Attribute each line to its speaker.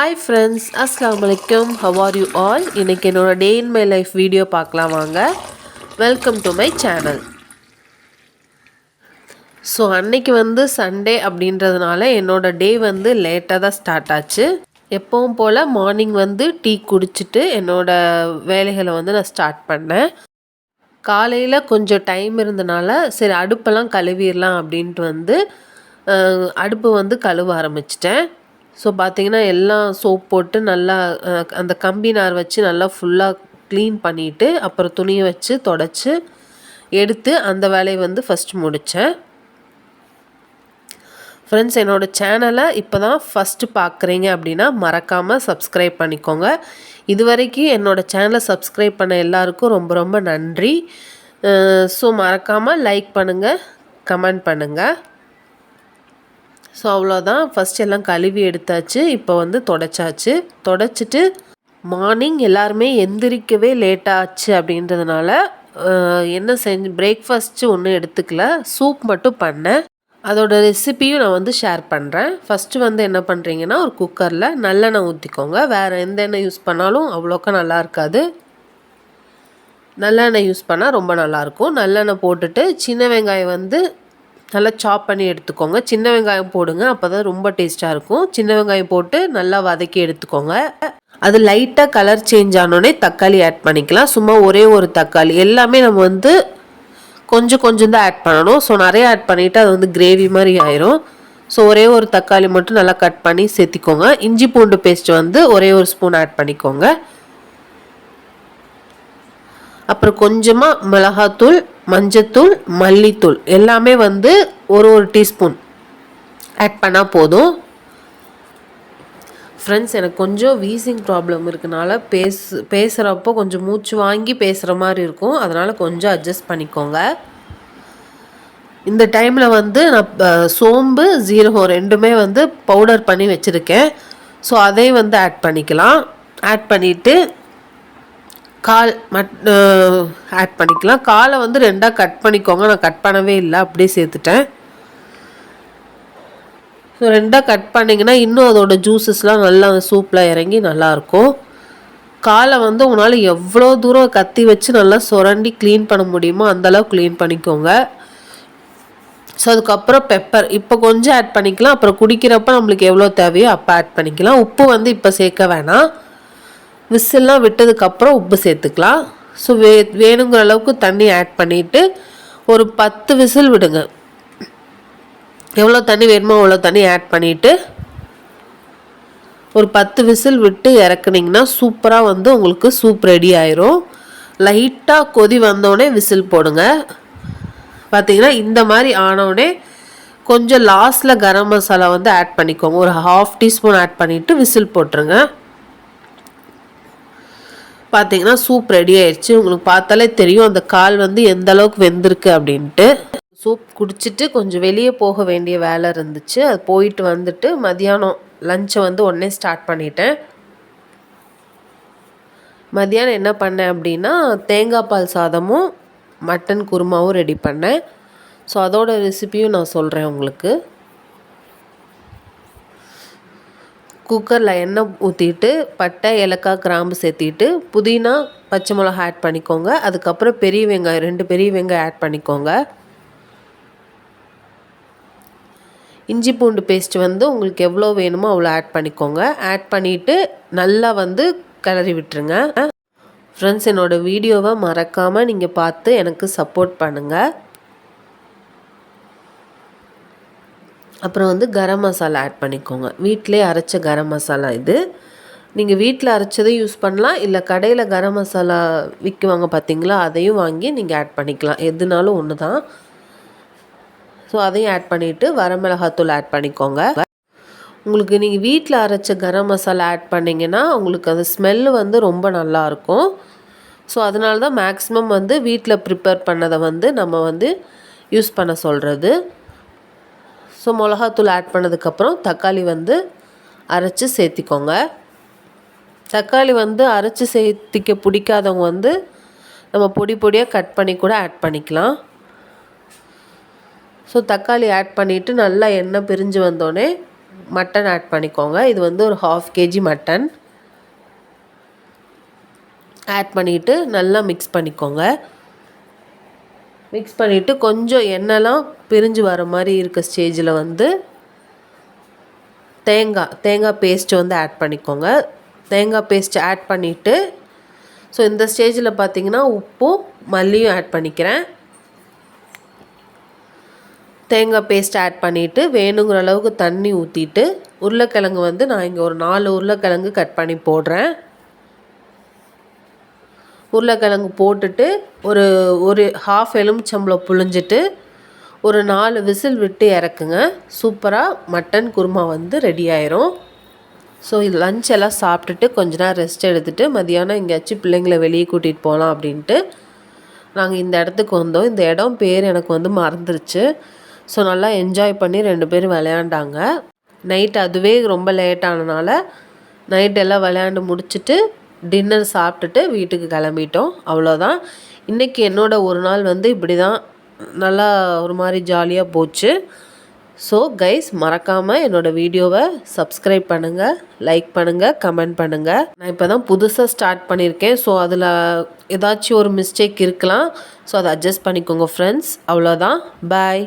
Speaker 1: Hi friends அஸ்லாம் வலைக்கம் how are you all இன்றைக்கி என்னோடய day in my life video பார்க்கலாம் வாங்க. Welcome to my channel so அன்னைக்கு வந்து சண்டே அப்படின்றதுனால என்னோட டே வந்து லேட்டாக தான் ஸ்டார்ட் ஆச்சு. எப்பவும் போல் மார்னிங் வந்து டீ குடிச்சிட்டு என்னோடய வேலைகளை வந்து நான் ஸ்டார்ட் பண்ணேன். காலையில் கொஞ்சம் டைம் இருந்தனால சரி அடுப்பெல்லாம் கழுவிடலாம் அப்படின்ட்டு வந்து அடுப்பு வந்து கழுவ ஆரம்பிச்சிட்டேன். ஸோ பார்த்திங்கன்னா எல்லாம் சோப் போட்டு நல்லா அந்த கம்பி நார் வச்சு நல்லா ஃபுல்லாக க்ளீன் பண்ணிவிட்டு அப்புறம் துணியை வச்சு தொடச்சி எடுத்து அந்த வேலையை வந்து ஃபஸ்ட் முடித்தேன் ஃப்ரெண்ட்ஸ் என்னோடய சேனலை இப்போ தான் ஃபஸ்ட்டு பார்க்குறீங்க அப்படின்னா மறக்காமல் சப்ஸ்கிரைப் பண்ணிக்கோங்க. இது வரைக்கும் என்னோடய சேனலை சப்ஸ்கிரைப் பண்ண எல்லாருக்கும் ரொம்ப ரொம்ப நன்றி. ஸோ மறக்காமல் லைக் பண்ணுங்கள் கமெண்ட் பண்ணுங்கள் ஸோ அவ்வளோதான் ஃபஸ்ட் எல்லாம் கழுவி எடுத்தாச்சு. இப்போ வந்து தொடச்சாச்சு. தொடச்சிட்டு மார்னிங் எல்லாருமே எந்திரிக்கவே லேட்டாச்சு ஆச்சு அப்படின்றதுனால என்ன செஞ்சு பிரேக்ஃபாஸ்ட்டு ஒன்றும் எடுத்துக்கல. சூப் மட்டும் பண்ணேன். அதோட ரெசிபியும் நான் வந்து ஷேர் பண்ணுறேன் ஃபஸ்ட்டு வந்து என்ன பண்ணுறீங்கன்னா ஒரு குக்கரில் நல்லெண்ணெய் ஊற்றிக்கோங்க வேறு எந்த எண்ணெய் யூஸ் பண்ணாலும் அவ்வளோக்கா நல்லா இருக்காது. நல்லெண்ணெய் யூஸ் பண்ணால் ரொம்ப நல்லாயிருக்கும் நல்லெண்ணெய் போட்டுட்டு சின்ன வெங்காயம் வந்து நல்லா சாப் பண்ணி எடுத்துக்கோங்க. சின்ன வெங்காயம் போடுங்க அப்போ தான் ரொம்ப டேஸ்ட்டாக இருக்கும். சின்ன வெங்காயம் போட்டு நல்லா வதக்கி எடுத்துக்கோங்க. அது லைட்டாக கலர் சேஞ்ச் ஆனோடனே தக்காளி ஆட் பண்ணிக்கலாம். சும்மா ஒரே ஒரு தக்காளி. எல்லாமே நம்ம வந்து கொஞ்சம் கொஞ்சம் தான் ஆட் பண்ணணும். ஸோ நிறைய ஆட் பண்ணிவிட்டு அது வந்து கிரேவி மாதிரி ஆயிரும். ஸோ ஒரே ஒரு தக்காளி மட்டும் நல்லா கட் பண்ணி சேர்த்திக்கோங்க. இஞ்சி பூண்டு பேஸ்ட் வந்து ஒரே ஒரு ஸ்பூன் ஆட் பண்ணிக்கோங்க. அப்புறம் கொஞ்சமாக மிளகாத்தூள் மஞ்சத்தூள் மல்லித்தூள் எல்லாமே வந்து ஒரு ஒரு டீஸ்பூன். ஆட் பண்ணால் போதும். ஃப்ரெண்ட்ஸ் எனக்கு கொஞ்சம் வீசிங் ப்ராப்ளம் இருக்கனால பேசு பேசுகிறப்போ கொஞ்சம் மூச்சு வாங்கி பேசுகிற மாதிரி இருக்கும். அதனால் கொஞ்சம் அட்ஜஸ்ட் பண்ணிக்கோங்க. இந்த டைமில் வந்து நான் சோம்பு ஜீரகம் ரெண்டுமே வந்து பவுடர் பண்ணி வச்சுருக்கேன். ஸோ அதையும் வந்து ஆட் பண்ணிக்கலாம். ஆட் பண்ணிவிட்டு கால் மட் ஆட் பண்ணிக்கலாம். காலை வந்து ரெண்டாக கட் பண்ணிக்கோங்க. நான் கட் பண்ணவே இல்லை. அப்படியே சேர்த்துட்டேன். ஸோ ரெண்டாக கட் பண்ணிங்கன்னா இன்னும் அதோட ஜூஸஸ்லாம் நல்லா அந்த சூப்பில் இறங்கி நல்லாயிருக்கும். காலை வந்து உங்களால் எவ்வளோ தூரம் கத்தி வச்சு நல்லா சுரண்டி க்ளீன் பண்ண முடியுமோ அந்தளவு க்ளீன் பண்ணிக்கோங்க. ஸோ அதுக்கப்புறம் பெப்பர் இப்போ கொஞ்சம் ஆட் பண்ணிக்கலாம். அப்புறம் குடிக்கிறப்ப நம்மளுக்கு எவ்வளோ தேவையோ அப்போ ஆட் பண்ணிக்கலாம். உப்பு வந்து இப்போ சேர்க்க வேணாம். விசில்லாம் விட்டதுக்கப்புறம் உப்பு சேர்த்துக்கலாம். ஸோ வே வேணுங்கிற அளவுக்கு தண்ணி ஆட் பண்ணிவிட்டு ஒரு பத்து விசில் விடுங்க. எவ்வளோ தண்ணி வேணுமோ அவ்வளோ தண்ணி ஆட் பண்ணிவிட்டு ஒரு பத்து விசில் விட்டு இறக்குனிங்கன்னா சூப்பராக வந்து உங்களுக்கு சூப் ரெடி ஆயிரும். லைட்டாக கொதி வந்தோடனே விசில் போடுங்க. பார்த்தீங்கன்னா இந்த மாதிரி ஆனோடனே கொஞ்சம் லாஸ்ட்டில் கரம் மசாலா வந்து ஆட் பண்ணிக்கோங்க. ஒரு ஹாஃப் டீஸ்பூன் ஆட் பண்ணிவிட்டு விசில் போட்டுருங்க. பார்த்தீங்கன்னா சூப் ரெடி ஆயிடுச்சு உங்களுக்கு பார்த்தாலே தெரியும் அந்த கால் வந்து எந்த அளவுக்கு வெந்திருக்கு அப்படின்ட்டு. சூப் குடிச்சிட்டு கொஞ்சம் வெளியே போக வேண்டிய வேலை இருந்துச்சு. அது போயிட்டு வந்துட்டு மதியானம் லஞ்சை வந்து உடனே ஸ்டார்ட் பண்ணிட்டேன். மதியானம் என்ன பண்ணேன் அப்படின்னா தேங்காய் பால் சாதமும் மட்டன் குருமாவும் ரெடி பண்ணேன். ஸோ அதோட ரெசிபியும் நான் சொல்கிறேன் உங்களுக்கு. குக்கரில் எண்ணெய் ஊற்றிட்டு பட்டை ஏலக்காய் கிராம்பு சேர்த்திட்டு புதினா பச்சை மிளகா ஆட் பண்ணிக்கோங்க. அதுக்கப்புறம் பெரிய வெங்காயம் ரெண்டு பெரிய வெங்காயம் ஆட் பண்ணிக்கோங்க. இஞ்சி பூண்டு பேஸ்ட் வந்து உங்களுக்கு எவ்வளோ வேணுமோ அவ்வளோ ஆட் பண்ணிக்கோங்க. ஆட் பண்ணிவிட்டு நல்லா வந்து கிளறி விட்டுருங்க. ஃப்ரெண்ட்ஸ் என்னோடய வீடியோவை மறக்காமல் நீங்கள் பார்த்து எனக்கு சப்போர்ட் பண்ணுங்கள் அப்புறம் வந்து கரம் மசாலா ஆட் பண்ணிக்கோங்க. வீட்டிலே அரைச்ச கரம் மசாலா இது. நீங்கள் வீட்டில் அரைச்சதை யூஸ் பண்ணலாம். இல்லை கடையில் கரம் மசாலா விற்குவாங்க பார்த்தீங்களா அதையும் வாங்கி நீங்கள் ஆட் பண்ணிக்கலாம். எதுனாலும் ஒன்று தான் ஸோ அதையும் ஆட் பண்ணிவிட்டு வரமிளகாத்தூள் ஆட் பண்ணிக்கோங்க. உங்களுக்கு நீங்கள் வீட்டில் அரைச்ச கரம் மசாலா ஆட் பண்ணிங்கன்னா உங்களுக்கு அந்த ஸ்மெல்லு வந்து ரொம்ப நல்லாயிருக்கும் ஸோ அதனால தான் மேக்ஸிமம் வந்து வீட்டில் ப்ரிப்பேர் பண்ணதை வந்து நம்ம வந்து யூஸ் பண்ண சொல்கிறது ஸோ மிளகாத்தூள் ஆட் பண்ணதுக்கப்புறம் தக்காளி வந்து அரைச்சி சேர்த்திக்கோங்க. தக்காளி வந்து அரைச்சி சேர்த்திக்க பிடிக்காதவங்க வந்து நம்ம பொடி பொடியாக கட் பண்ணி கூட ஆட் பண்ணிக்கலாம். ஸோ தக்காளி ஆட் பண்ணிவிட்டு நல்லா எண்ணெய் பிரிஞ்சு வந்தோடனே மட்டன் ஆட் பண்ணிக்கோங்க. இது வந்து ஒரு ஹாஃப் கேஜி மட்டன் ஆட் பண்ணிவிட்டு நல்லா மிக்ஸ் பண்ணிக்கோங்க. மிக்ஸ் பண்ணிவிட்டு கொஞ்சம் எண்ணெய்லாம் பிரிஞ்சு வர மாதிரி இருக்க ஸ்டேஜில் வந்து தேங்காய் தேங்காய் பேஸ்ட் வந்து ஆட் பண்ணிக்கோங்க. தேங்காய் பேஸ்ட் ஆட் பண்ணிவிட்டு ஸோ இந்த ஸ்டேஜில் பார்த்தீங்கன்னா உப்பும் மல்லியும் ஆட் பண்ணிக்கிறேன். தேங்காய் பேஸ்ட் ஆட் பண்ணிவிட்டு வேணுங்கிற அளவுக்கு தண்ணி ஊற்றிட்டு உருளைக்கிழங்கு வந்து நான் இங்கே ஒரு நாலு உருளைக்கிழங்கு கட் பண்ணி போடுறேன். உருளைக்கிழங்கு போட்டுட்டு ஒரு ஒரு ஹாஃப் எலுமிச்சம்பளம் புழிஞ்சிட்டு ஒரு நாலு விசில் விட்டு இறக்குங்க. சூப்பராக மட்டன் குருமா வந்து ரெடி ஆயிரும். ஸோ இது லஞ்ச் எல்லாம் சாப்பிட்டுட்டு கொஞ்ச நேரம் ரெஸ்ட் எடுத்துகிட்டு மதியானம் எங்கேயாச்சும் பிள்ளைங்கள வெளியே கூட்டிகிட்டு போகலாம் அப்படின்ட்டு நாங்கள் இந்த இடத்துக்கு வந்தோம். இந்த இடம் பேர் எனக்கு வந்து மறந்துருச்சு. ஸோ நல்லா என்ஜாய் பண்ணி ரெண்டு பேரும் விளையாண்டாங்க. நைட் அதுவே ரொம்ப லேட் ஆனனால நைட் எல்லாம் விளையாண்டு முடிச்சுட்டு டின்னர் சாப்பிட்டுட்டு வீட்டுக்கு கிளம்பிட்டோம். அவ்வளோதான் இன்றைக்கி என்னோடய ஒரு நாள் வந்து இப்படி தான் நல்லா ஒரு மாதிரி ஜாலியாக போச்சு. ஸோ கைஸ் மறக்காமல் என்னோடய வீடியோவை சப்ஸ்கிரைப் பண்ணுங்கள் லைக் பண்ணுங்கள் கமெண்ட் பண்ணுங்கள் நான் இப்போ தான் புதுசாக ஸ்டார்ட் பண்ணியிருக்கேன் ஸோ அதில் ஏதாச்சும் ஒரு மிஸ்டேக் இருக்கலாம். ஸோ அதை அட்ஜஸ்ட் பண்ணிக்கோங்க ஃப்ரெண்ட்ஸ் அவ்வளோதான் பாய்